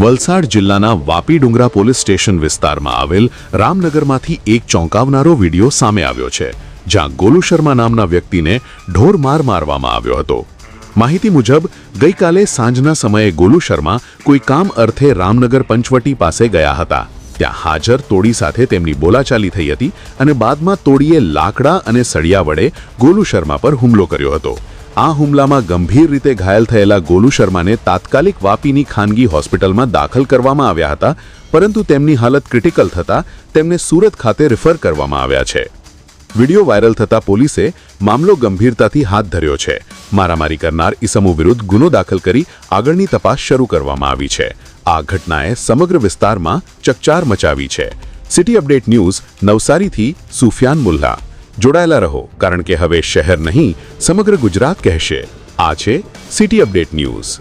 વલસાડ જિલ્લાના વાપી ડુંગરા police station વિસ્તારમાં આવેલ રામનગરમાંથી એક ચોંકાવનારો વીડિયો સામે આવ્યો છે, જ્યાં ગોલુ શર્મા નામના વ્યક્તિને ઢોર માર મારવામાં આવ્યો હતો. માહિતી મુજબ, ગઈકાલે સાંજના સમયે ગોલુ શર્મા કોઈ કામ અર્થે રામનગર પંચવટી પાસે ગયા હતા. ત્યાં હાજર તોડી સાથે તેમની બોલાચાલી થઈ હતી અને બાદમાં તોડીએ લાકડા અને સળિયા વડે ગોલુ શર્મા પર હુમલો કર્યો હતો. આ હુમલામાં ગંભીર રીતે ઘાયલ થયેલા ગોલુ શર્માને તાત્કાલિક વાપીની ખાનગી હોસ્પિટલમાં દાખલ કરવામાં આવ્યા હતા, પરંતુ તેમની હાલત ક્રિટિકલ થતાં તેમને સુરત ખાતે રિફર કરવામાં આવ્યા છે. વિડિયો વાયરલ થતાં પોલીસે મામલો ગંભીરતાથી હાથ ધર્યો છે. મારામારી કરનાર ઇસમો વિરુદ્ધ ગુનો દાખલ કરી આગળની તપાસ શરૂ કરવામાં આવી છે. આ ઘટનાએ સમગ્ર વિસ્તારમાં ચકચાર મચાવી છે. સિટી અપડેટ ન્યૂઝ નવસારીથી સુફિયાન મુલ્લા. જોડાયેલા રહો, કારણ કે હવે શહેર નહીં, સમગ્ર ગુજરાત કહેશે. આ છે સિટી અપડેટ ન્યૂઝ